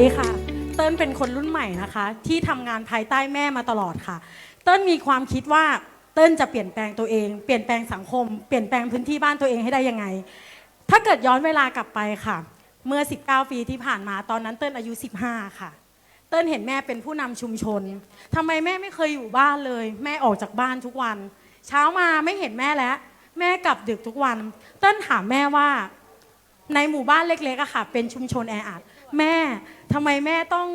ดีค่ะ เติ้ลเป็นคนรุ่นใหม่นะคะ ที่ทำงานภายใต้แม่มาตลอดค่ะ เติ้ลมีความคิดว่าเติ้ลจะเปลี่ยนแปลงตัวเอง เปลี่ยนแปลงสังคม เปลี่ยนแปลงพื้นที่บ้านตัวเองให้ได้ยังไง ถ้าเกิดย้อนเวลากลับไปค่ะ เมื่อ 19 ปีที่ผ่านมาตอนนั้นเติ้ลอายุ 15 ค่ะ เติ้ลเห็นแม่เป็นผู้นำชุมชนทำไมแม่ไม่เคยอยู่บ้านเลย แม่ออกจากบ้านทุกวัน เช้ามาไม่เห็นแม่แล้ว แม่กลับดึกทุกวัน เติ้ลถามแม่ว่าในหมู่บ้านเล็กๆอะค่ะ เป็นชุมชนแออัด แม่ทำไมแม่ต้อง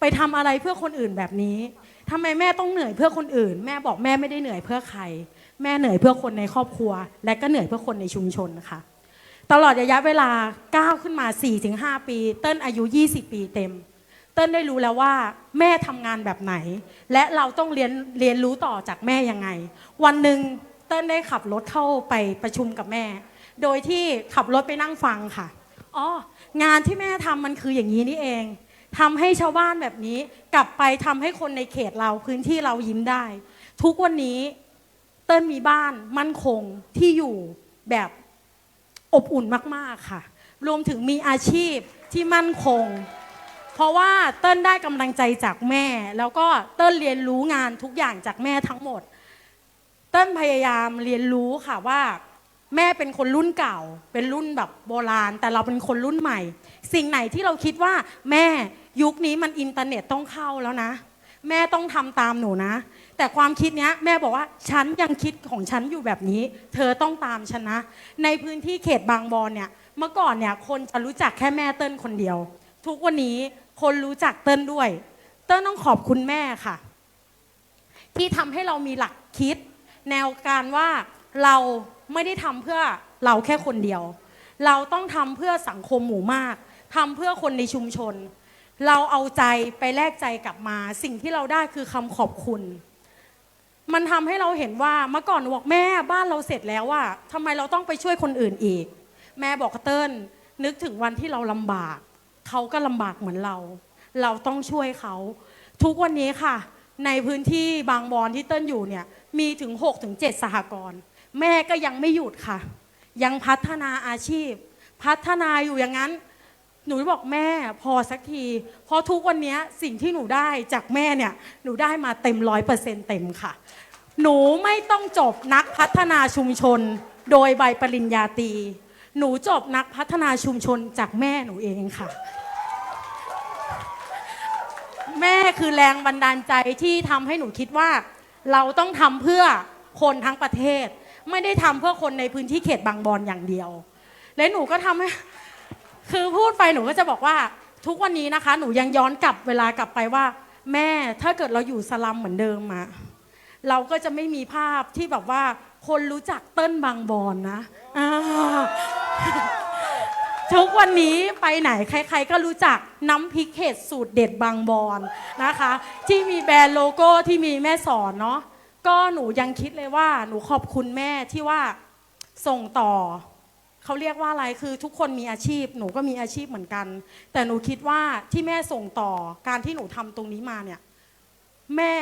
ไปทำอะไรเพื่อคนอื่นแบบนี้ทำไมแม่ต้องเหนื่อยเพื่อคนอื่น แม่บอกแม่ไม่ได้เหนื่อยเพื่อใคร แม่เหนื่อยเพื่อคนในครอบครัว และก็เหนื่อยเพื่อคนในชุมชนค่ะ ตลอดระยะเวลาก้าวขึ้นมา 4-5 ปี เติ้ลอายุ 20 ปีเต็ม เติ้ลได้รู้แล้วว่า แม่ทำงานแบบไหน และเราต้องเรียนเรียนรู้ต่อจากแม่ยังไง วันหนึ่งเติ้ลได้ขับรถเข้าไปประชุมกับแม่ โดยที่ขับรถไปนั่งฟังค่ะ อ๋องานที่แม่ทำมันคืออย่างนี้นี่เองทำให้ชาวบ้านแบบนี้ กลับไปทำให้คนในเขตเราพื้นที่เรายิ้มได้ ทุกวันนี้เติ้ลมีบ้านมั่นคงที่อยู่แบบอบอุ่นมาก ๆ ค่ะ รวมถึงมีอาชีพที่มั่นคง เพราะว่าเติ้ลได้กำลังใจจากแม่ แล้วก็เติ้ลเรียนรู้งานทุกอย่างจากแม่ทั้งหมด เติ้ลพยายามเรียนรู้ค่ะว่า แม่เป็นคนรุ่นเก่า เป็นรุ่นแบบโบราณ แต่เราเป็นคนรุ่นใหม่ สิ่งไหนที่เราคิดว่า แม่ยุคนี้มันอินเทอร์เน็ตต้องเข้าแล้วนะ แม่ต้องทำตามหนูนะ แต่ความคิดเนี้ยแม่บอกว่าฉันยังคิดของฉันอยู่แบบนี้ เธอต้องตามฉันนะ ในพื้นที่เขตบางบอนเนี่ย เมื่อก่อนเนี่ยคนจะรู้จักแค่แม่เติ้ลคนเดียว ทุกวันนี้คนรู้จักเติ้ลด้วย เติ้ลต้องขอบคุณแม่ค่ะ ที่ทำให้เรามีหลักคิด แนวการว่าเรา ไม่ได้ทำเพื่อเราแค่คนเดียว เราต้องทำเพื่อสังคมหมู่มากทำเพื่อคนในชุมชน เราเอาใจไปแลกใจกลับมา สิ่งที่เราได้คือคำขอบคุณ มันทำให้เราเห็นว่าเมื่อก่อนบอกแม่บ้านเราเสร็จแล้วว่าทำไมเราต้องไปช่วยคนอื่นอีก แม่บอกเติ้ลนึกถึงวันที่เราลำบาก เขาก็ลำบากเหมือนเรา เราต้องช่วยเขา ทุกวันนี้ค่ะ ในพื้นที่บางบอนที่เติ้ลอยู่เนี่ยมีถึง6ถึง7สหกรณ์ แม่ก็ยังไม่หยุดค่ะ ยังพัฒนาอาชีพ พัฒนาอยู่อย่างนั้น หนูบอกแม่พอสักที เพราะทุกวันนี้สิ่งที่หนูได้จากแม่เนี่ย หนูได้มาเต็มร้อยเปอร์เซ็นต์เต็มค่ะ หนูไม่ต้องจบนักพัฒนาชุมชน โดยใบปริญญาตรี หนูจบนักพัฒนาชุมชนจากแม่หนูเองค่ะแม่คือแรงบันดาลใจที่ทำให้หนูคิดว่า เราต้องทำเพื่อคนทั้งประเทศ ไม่ได้ทำเพื่อคนในพื้นที่เขตบางบอนอย่างเดียว และหนูก็ทำให้คือพูดไปหนูก็จะบอกว่าทุกวันนี้นะคะ หนูยังย้อนกลับเวลากลับไปว่า แม่ถ้าเกิดเราอยู่สลัมเหมือนเดิมอะเราก็จะไม่มีภาพที่แบบว่า คนรู้จักเติ้ลบางบอนนะทุกวันนี้ไปไหนใคร ๆ ก็รู้จักน้ำพริกเห็ดสูตรเด็ดบางบอนนะคะ ที่มีแบรนด์โลโก้ที่มีแม่สอนเนาะ ก็หนูยังคิดเลยว่าหนูขอบคุณแม่ที่ว่าส่งต่อ เขาเรียกว่าอะไรคือทุกคนมีอาชีพ หนูก็มีอาชีพเหมือนกัน แต่หนูคิดว่าที่แม่ส่งต่อการที่หนูทำตรงนี้มาเนี่ย แม่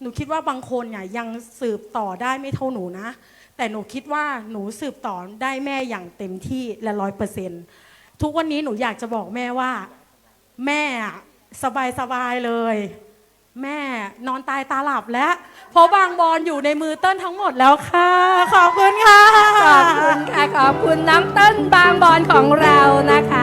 หนูคิดว่าบางคนเนี่ยยังสืบต่อได้ไม่เท่าหนูนะ แต่หนูคิดว่าหนูสืบต่อได้แม่อย่างเต็มที่และร้อยเปอร์เซ็นทุกวันนี้หนูอยากจะบอกแม่ว่า แม่สบายสบายเลย แม่นอนตายตาหลับแล้ว เพราะบางบอลอยู่ในมือเติ้ลทั้งหมดแล้วค่ะ ขอบคุณค่ะ ขอบคุณค่ะ ขอบคุณน้องเต้นบางบอลของเรานะคะ